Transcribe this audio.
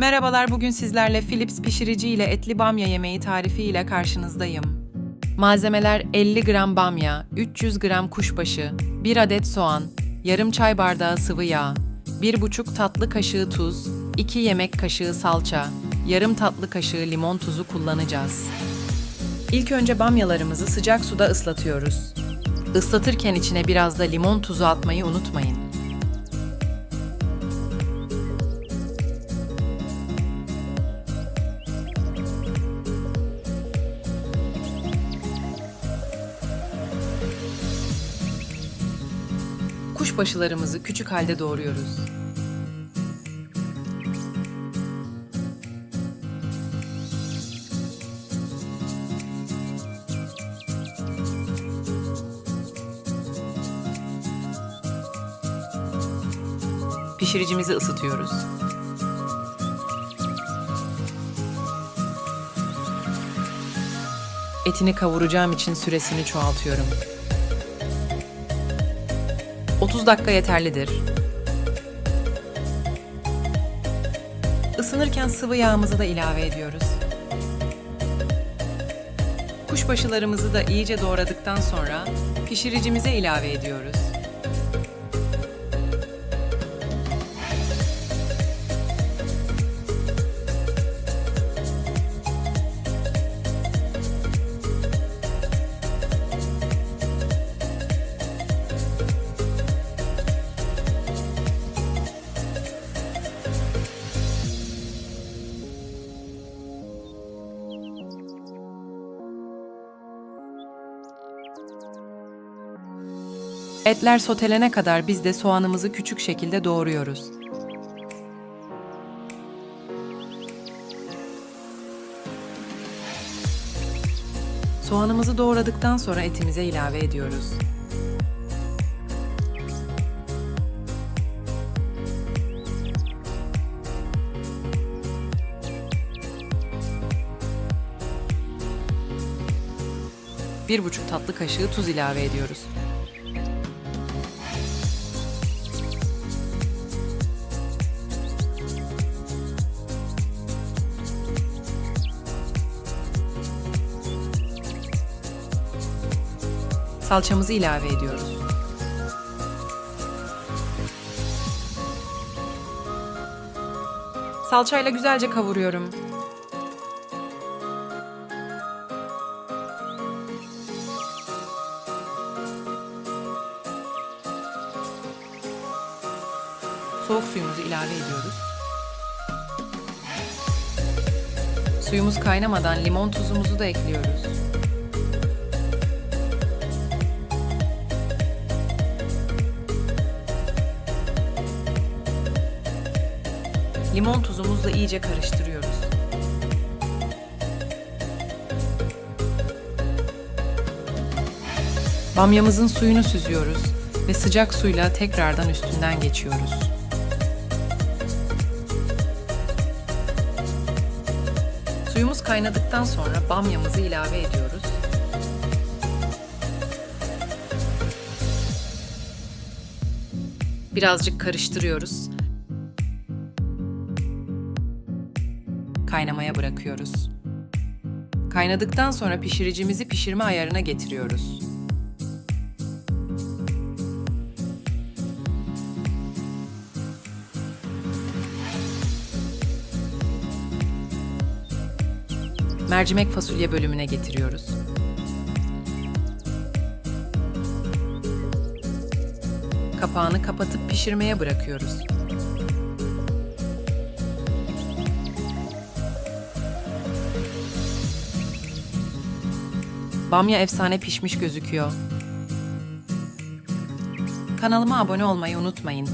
Merhabalar, bugün sizlerle Philips pişirici ile etli bamya yemeği tarifi ile karşınızdayım. Malzemeler 50 gram bamya, 300 gram kuşbaşı, 1 adet soğan, yarım çay bardağı sıvı yağ, 1,5 tatlı kaşığı tuz, 2 yemek kaşığı salça, yarım tatlı kaşığı limon tuzu kullanacağız. İlk önce bamyalarımızı sıcak suda ıslatıyoruz. Islatırken içine biraz da limon tuzu atmayı unutmayın. Kuşbaşılarımızı küçük halde doğruyoruz. Pişiricimizi ısıtıyoruz. Etini kavuracağım için süresini çoğaltıyorum. 30 dakika yeterlidir. Isınırken sıvı yağımızı da ilave ediyoruz. Kuşbaşılarımızı da iyice doğradıktan sonra pişiricimize ilave ediyoruz. Etler sotelene kadar biz de soğanımızı küçük şekilde doğruyoruz. Soğanımızı doğradıktan sonra etimize ilave ediyoruz. Bir buçuk tatlı kaşığı tuz ilave ediyoruz. Salçamızı ilave ediyoruz. Salçayla güzelce kavuruyorum. Soğuk suyumuzu ilave ediyoruz. Suyumuz kaynamadan limon tuzumuzu da ekliyoruz. Limon tuzumuzla iyice karıştırıyoruz. Bamyamızın suyunu süzüyoruz ve sıcak suyla tekrardan üstünden geçiyoruz. Suyumuz kaynadıktan sonra bamyamızı ilave ediyoruz. Birazcık karıştırıyoruz. Kaynamaya bırakıyoruz. Kaynadıktan sonra pişiricimizi pişirme ayarına getiriyoruz. Mercimek fasulye bölümüne getiriyoruz. Kapağını kapatıp pişirmeye bırakıyoruz. Bamya efsane pişmiş gözüküyor. Kanalıma abone olmayı unutmayın.